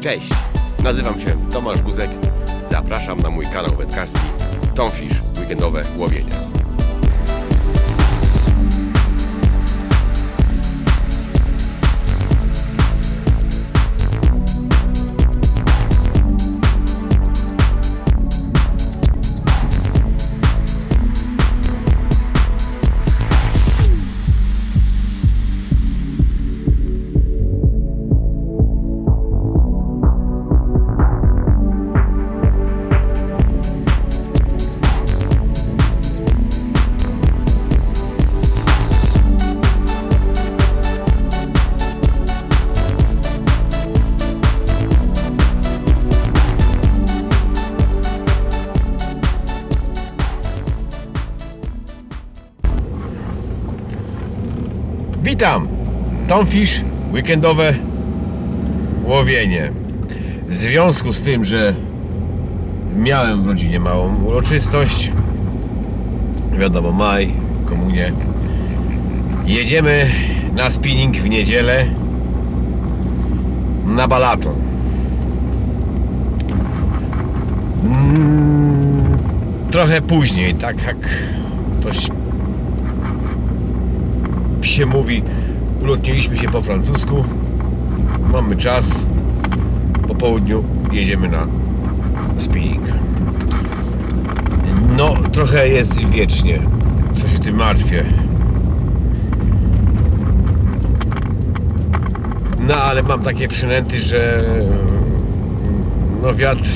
Cześć, nazywam się Tomasz Guzek. Zapraszam na mój kanał wędkarski Tomfish Weekendowe Łowienie. Witam! Tomfish Weekendowe Łowienie. W związku z tym, że miałem w rodzinie małą uroczystość, wiadomo, maj, komunie, jedziemy na spinning w niedzielę na balaton. Mm, Trochę później, tak jak to się mówi, ulotniliśmy się po francusku, mamy czas, po południu jedziemy na spinning. No, trochę jest wiecznie, co się tym martwię. No, ale mam takie przynęty, że no wiatr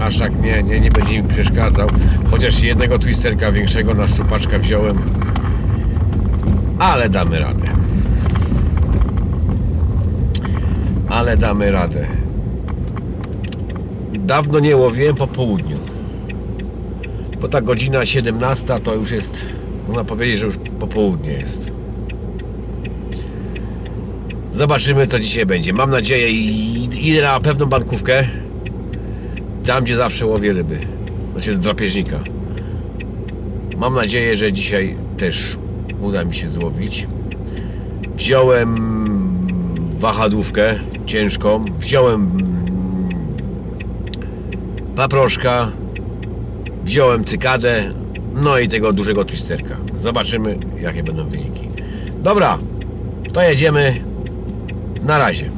aż tak nie, nie, nie będzie mi przeszkadzał. Chociaż jednego twisterka większego na szczupaczka wziąłem, ale damy radę. Ale damy radę. Dawno nie łowiłem po południu. Bo ta godzina 17 to już jest, można powiedzieć, że już popołudnie jest. Zobaczymy co dzisiaj będzie. Mam nadzieję i idę na pewną bankówkę. Tam gdzie zawsze łowię ryby. Znaczy drapieżnika. Mam nadzieję, że dzisiaj też uda mi się złowić. Wziąłem wahadłówkę ciężką, wziąłem mm, paproszka, wziąłem cykadę, no i tego dużego twisterka. Zobaczymy jakie będą wyniki. Dobra, to jedziemy. Na razie.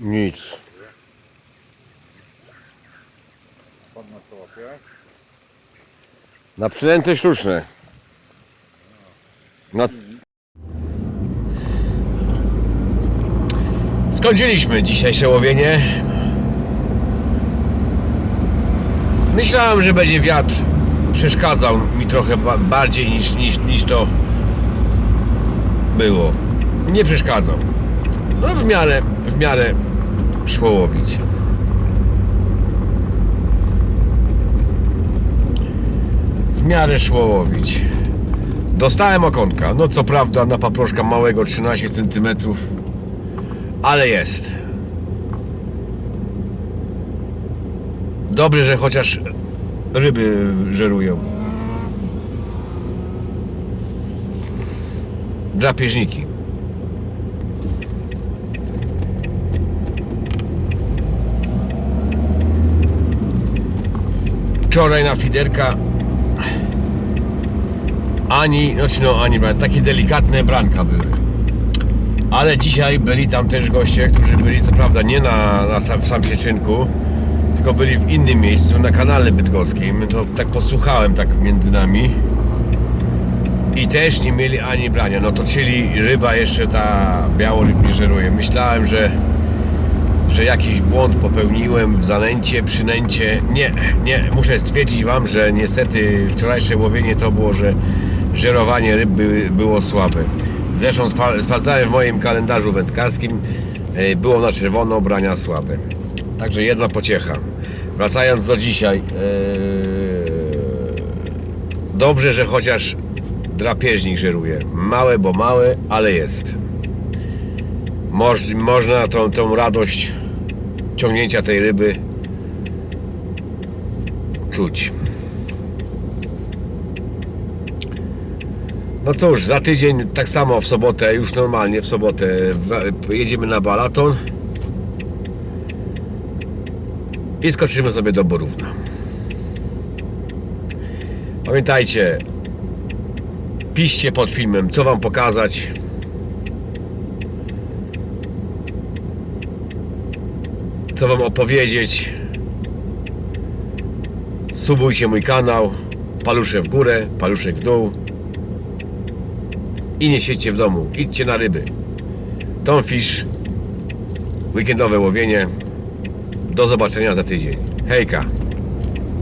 Nic. Na co łapie? Na przynęty sztuczne. No. Skończyliśmy dzisiejsze łowienie. Myślałem, że będzie wiatr przeszkadzał mi trochę ba- bardziej niż, niż, niż to było. Nie przeszkadzał. No w miarę, w miarę szło łowić. w miarę szło łowić. Dostałem okonka. No co prawda na paproszka małego 13 cm, ale jest. Dobrze, że chociaż ryby żerują. Drapieżniki. Wczoraj na fiderka ani, znaczy no ani, takie delikatne branka były. Ale dzisiaj byli tam też goście, którzy byli co prawda nie na, na sam, w Samsieczynku, tylko byli w innym miejscu, na kanale bydgoskim. To tak posłuchałem tak między nami. I też nie mieli ani brania. No to czyli ryba jeszcze ta białoryb nie żeruje. Myślałem, że że jakiś błąd popełniłem w zanęcie, przynęcie. Nie, nie, muszę stwierdzić Wam, że niestety wczorajsze łowienie to było, że żerowanie ryb by, było słabe. Zresztą sprawdzałem w moim kalendarzu wędkarskim, e, było na czerwono brania słabe. Także jedna pociecha. Wracając do dzisiaj. e, Dobrze, że chociaż drapieżnik żeruje. Małe, bo małe, ale jest. Moż, można tą, tą radość ciągnięcia tej ryby czuć. No cóż, za tydzień tak samo w sobotę, już normalnie w sobotę jedziemy na balaton i skoczymy sobie do Borówna. Pamiętajcie, piszcie pod filmem, co Wam pokazać. co wam opowiedzieć. Subujcie mój kanał, palusze w górę, paluszek w dół. I nie siedźcie w domu, idźcie na ryby. Tom Fish, weekendowe łowienie. Do zobaczenia za tydzień. Hejka!